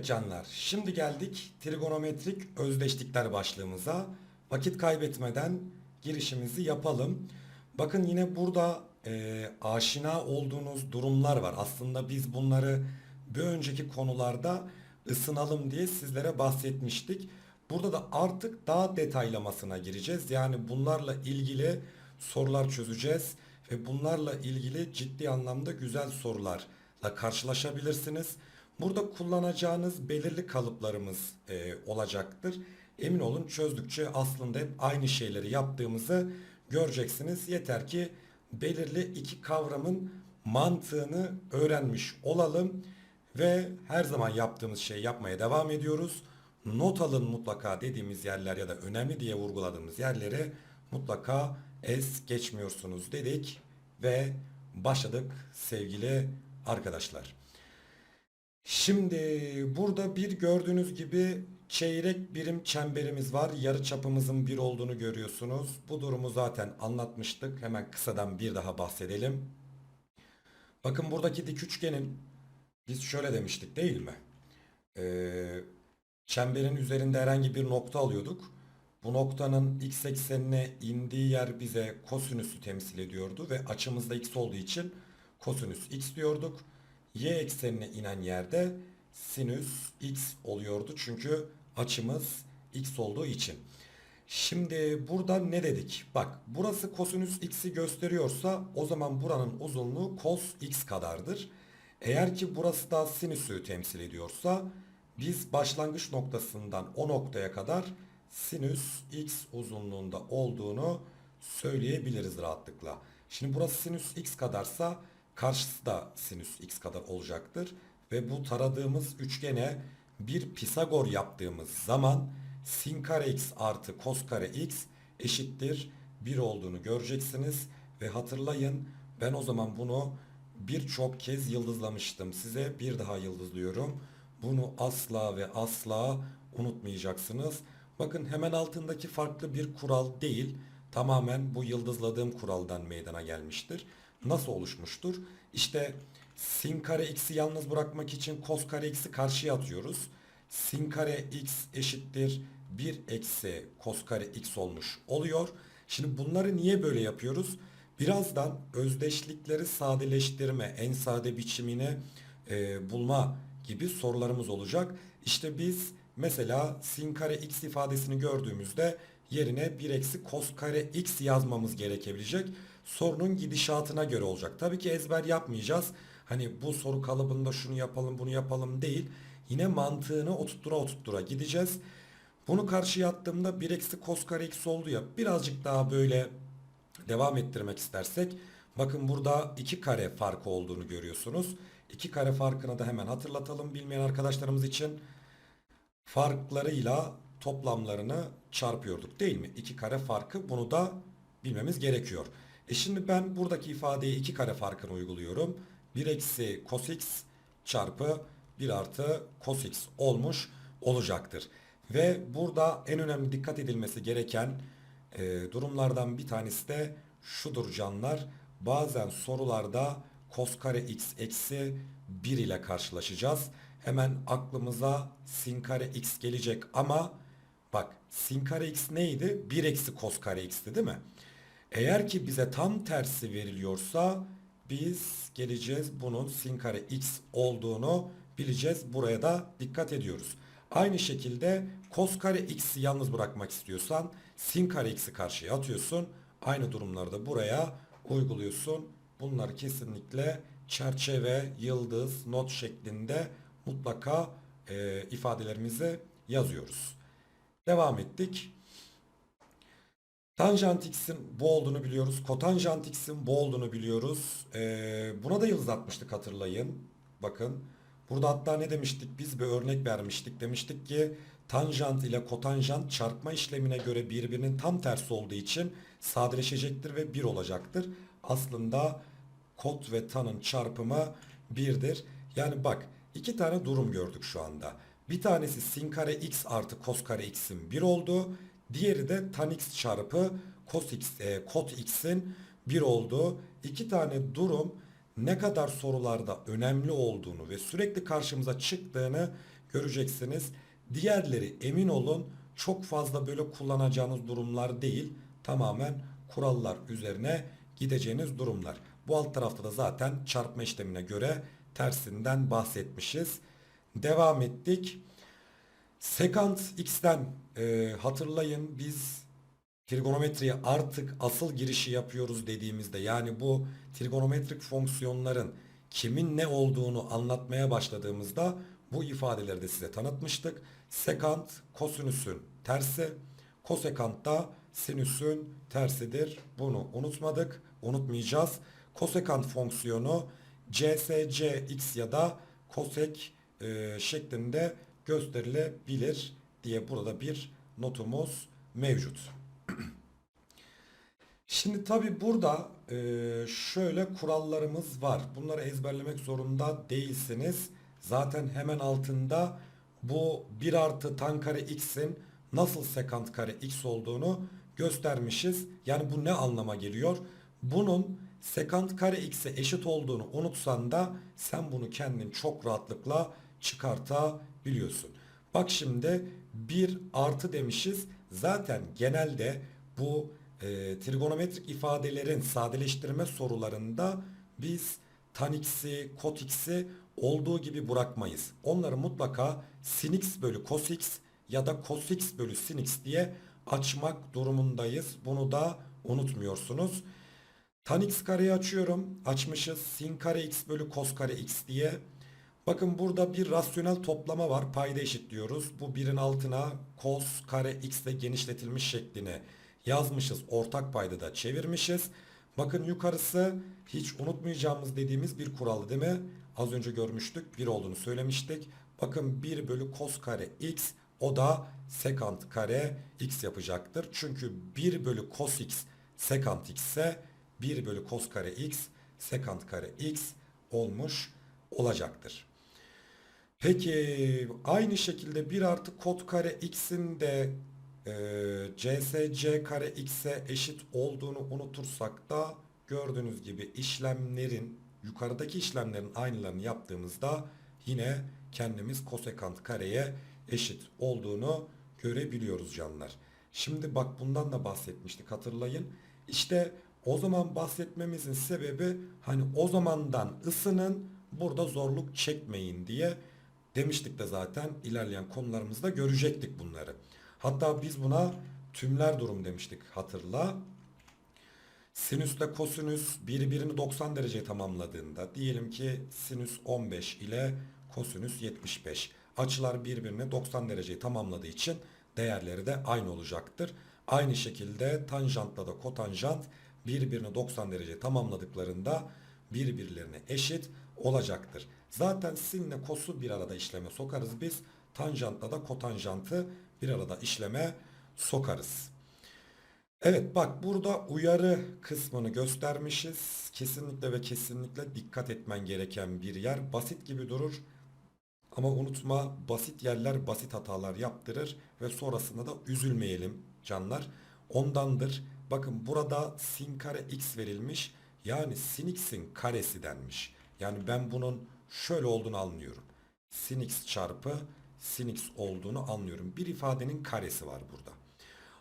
Evet canlar, şimdi geldik trigonometrik özdeşlikler başlığımıza. Vakit kaybetmeden girişimizi yapalım. Bakın yine burada e, aşina olduğunuz durumlar var. Aslında biz bunları bir önceki konularda ısınalım diye sizlere bahsetmiştik. Burada da artık daha detaylamasına gireceğiz. Yani bunlarla ilgili sorular çözeceğiz ve bunlarla ilgili ciddi anlamda güzel sorularla karşılaşabilirsiniz. Burada kullanacağınız belirli kalıplarımız e, olacaktır. Emin olun çözdükçe aslında hep aynı şeyleri yaptığımızı göreceksiniz. Yeter ki belirli iki kavramın mantığını öğrenmiş olalım ve her zaman yaptığımız şeyi yapmaya devam ediyoruz. Not alın mutlaka dediğimiz yerler ya da önemli diye vurguladığımız yerleri mutlaka es geçmiyorsunuz dedik ve başladık sevgili arkadaşlar. Şimdi burada bir gördüğünüz gibi çeyrek birim çemberimiz var. Yarı çapımızın bir olduğunu görüyorsunuz. Bu durumu zaten anlatmıştık. Hemen kısadan bir daha bahsedelim. Bakın buradaki dik üçgenin biz şöyle demiştik değil mi? Ee, çemberin üzerinde herhangi bir nokta alıyorduk. Bu noktanın x eksenine indiği yer bize kosinüsü temsil ediyordu ve açımızda x olduğu için kosinüs x diyorduk. Y eksenine inen yerde sinüs x oluyordu çünkü açımız x olduğu için. Şimdi burada ne dedik? Bak burası kosinüs x'i gösteriyorsa o zaman buranın uzunluğu cos x kadardır. Eğer ki burası da sinüsü temsil ediyorsa biz başlangıç noktasından o noktaya kadar sinüs x uzunluğunda olduğunu söyleyebiliriz rahatlıkla. Şimdi burası sinüs x kadarsa karşısı da sinüs x kadar olacaktır. Ve bu taradığımız üçgene bir Pisagor yaptığımız zaman sin kare x artı kos kare x eşittir 1 olduğunu göreceksiniz. Ve hatırlayın ben o zaman bunu birçok kez yıldızlamıştım. Size bir daha yıldızlıyorum. Bunu asla ve asla unutmayacaksınız. Bakın hemen altındaki farklı bir kural değil. Tamamen bu yıldızladığım kuraldan meydana gelmiştir. Nasıl oluşmuştur? İşte sin kare x'i yalnız bırakmak için cos kare x'i karşıya atıyoruz. Sin kare x eşittir 1 eksi cos kare x olmuş oluyor. Şimdi bunları niye böyle yapıyoruz? Birazdan özdeşlikleri sadeleştirme, en sade biçimini e, bulma gibi sorularımız olacak. İşte biz mesela sin kare x ifadesini gördüğümüzde yerine 1 eksi cos kare x yazmamız gerekebilecek. Sorunun gidişatına göre olacak. Tabii ki ezber yapmayacağız. Hani bu soru kalıbında şunu yapalım bunu yapalım değil. Yine mantığını oturttura oturttura gideceğiz. Bunu karşıya attığımda 1 eksi cos kare x oldu ya birazcık daha böyle devam ettirmek istersek bakın burada 2 kare farkı olduğunu görüyorsunuz. 2 kare farkını da hemen hatırlatalım bilmeyen arkadaşlarımız için. Farklarıyla toplamlarını çarpıyorduk değil mi? 2 kare farkı bunu da bilmemiz gerekiyor. E şimdi ben buradaki ifadeye 2 kare farkını uyguluyorum. 1 eksi cos x çarpı 1 artı cos x olmuş olacaktır. Ve burada en önemli dikkat edilmesi gereken e, durumlardan bir tanesi de şudur canlar. Bazen sorularda cos kare x eksi 1 ile karşılaşacağız. Hemen aklımıza sin kare x gelecek ama bak sin kare x neydi? 1 eksi cos kare x'ti değil mi? Eğer ki bize tam tersi veriliyorsa biz geleceğiz bunun sin kare x olduğunu bileceğiz. Buraya da dikkat ediyoruz. Aynı şekilde cos kare x'i yalnız bırakmak istiyorsan sin kare x'i karşıya atıyorsun. Aynı durumlarda buraya uyguluyorsun. Bunları kesinlikle çerçeve, yıldız, not şeklinde mutlaka e, ifadelerimizi yazıyoruz. Devam ettik. Tanjant x'in bu olduğunu biliyoruz. Kotanjant x'in bu olduğunu biliyoruz. Ee, buna da yıldız atmıştık hatırlayın. Bakın. Burada hatta ne demiştik? Biz bir örnek vermiştik. Demiştik ki tanjant ile kotanjant çarpma işlemine göre birbirinin tam tersi olduğu için sadeleşecektir ve 1 olacaktır. Aslında kot ve tanın çarpımı 1'dir. Yani bak iki tane durum gördük şu anda. Bir tanesi sin kare x artı kos kare x'in 1 olduğu. Diğeri de tan x çarpı cos x, e, kot x'in 1 olduğu iki tane durum ne kadar sorularda önemli olduğunu ve sürekli karşımıza çıktığını göreceksiniz. Diğerleri emin olun çok fazla böyle kullanacağınız durumlar değil. Tamamen kurallar üzerine gideceğiniz durumlar. Bu alt tarafta da zaten çarpma işlemine göre tersinden bahsetmişiz. Devam ettik. Sekant x'ten e, hatırlayın biz trigonometriye artık asıl girişi yapıyoruz dediğimizde yani bu trigonometrik fonksiyonların kimin ne olduğunu anlatmaya başladığımızda bu ifadeleri de size tanıtmıştık. Sekant kosinüsün tersi, kosekant da sinüsün tersidir. Bunu unutmadık, unutmayacağız. Kosekant fonksiyonu CSC x ya da kosek e, şeklinde gösterilebilir diye burada bir notumuz mevcut. Şimdi tabi burada e, şöyle kurallarımız var. Bunları ezberlemek zorunda değilsiniz. Zaten hemen altında bu 1 artı tan kare x'in nasıl sekant kare x olduğunu göstermişiz. Yani bu ne anlama geliyor? Bunun sekant kare x'e eşit olduğunu unutsan da sen bunu kendin çok rahatlıkla çıkartabiliyorsun. Bak şimdi 1 artı demişiz. Zaten genelde bu e, trigonometrik ifadelerin sadeleştirme sorularında biz tan x'i, kot x'i olduğu gibi bırakmayız. Onları mutlaka sin x bölü cos x ya da cos x bölü sin x diye açmak durumundayız. Bunu da unutmuyorsunuz. Tan x kareyi açıyorum. Açmışız. Sin kare x bölü cos kare x diye. Bakın burada bir rasyonel toplama var. Payda eşitliyoruz. Bu birin altına cos kare x ile genişletilmiş şeklini yazmışız. Ortak payda da çevirmişiz. Bakın yukarısı hiç unutmayacağımız dediğimiz bir kuraldı değil mi? Az önce görmüştük. 1 olduğunu söylemiştik. Bakın 1 bölü cos kare x o da sekant kare x yapacaktır. Çünkü 1 bölü cos x sekant x ise 1 bölü cos kare x sekant kare x olmuş olacaktır. Peki aynı şekilde 1 artı kod kare x'in de e, csc kare x'e eşit olduğunu unutursak da gördüğünüz gibi işlemlerin yukarıdaki işlemlerin aynılarını yaptığımızda yine kendimiz kosekant kareye eşit olduğunu görebiliyoruz canlar. Şimdi bak bundan da bahsetmiştik hatırlayın. İşte o zaman bahsetmemizin sebebi hani o zamandan ısının burada zorluk çekmeyin diye demiştik de zaten ilerleyen konularımızda görecektik bunları. Hatta biz buna tümler durum demiştik hatırla. Sinüsle kosinüs birbirini 90 derece tamamladığında diyelim ki sinüs 15 ile kosinüs 75. Açılar birbirini 90 dereceyi tamamladığı için değerleri de aynı olacaktır. Aynı şekilde tanjantla da kotanjant birbirini 90 derece tamamladıklarında birbirlerine eşit olacaktır. Zaten sinle kosu bir arada işleme sokarız biz. Tanjantla da kotanjantı bir arada işleme sokarız. Evet bak burada uyarı kısmını göstermişiz. Kesinlikle ve kesinlikle dikkat etmen gereken bir yer. Basit gibi durur. Ama unutma basit yerler basit hatalar yaptırır ve sonrasında da üzülmeyelim canlar. Ondandır. Bakın burada sin kare x verilmiş. Yani sin x'in karesi denmiş. Yani ben bunun şöyle olduğunu anlıyorum. Sin x çarpı sin x olduğunu anlıyorum. Bir ifadenin karesi var burada.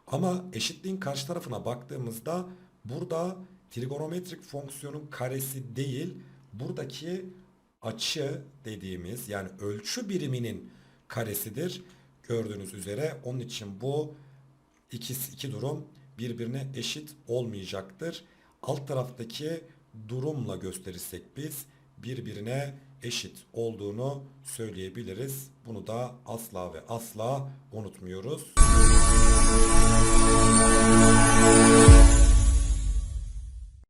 Ama eşitliğin karşı tarafına baktığımızda burada trigonometrik fonksiyonun karesi değil buradaki açı dediğimiz yani ölçü biriminin karesidir. Gördüğünüz üzere onun için bu iki, iki durum birbirine eşit olmayacaktır. Alt taraftaki durumla gösterirsek biz birbirine eşit olduğunu söyleyebiliriz. Bunu da asla ve asla unutmuyoruz.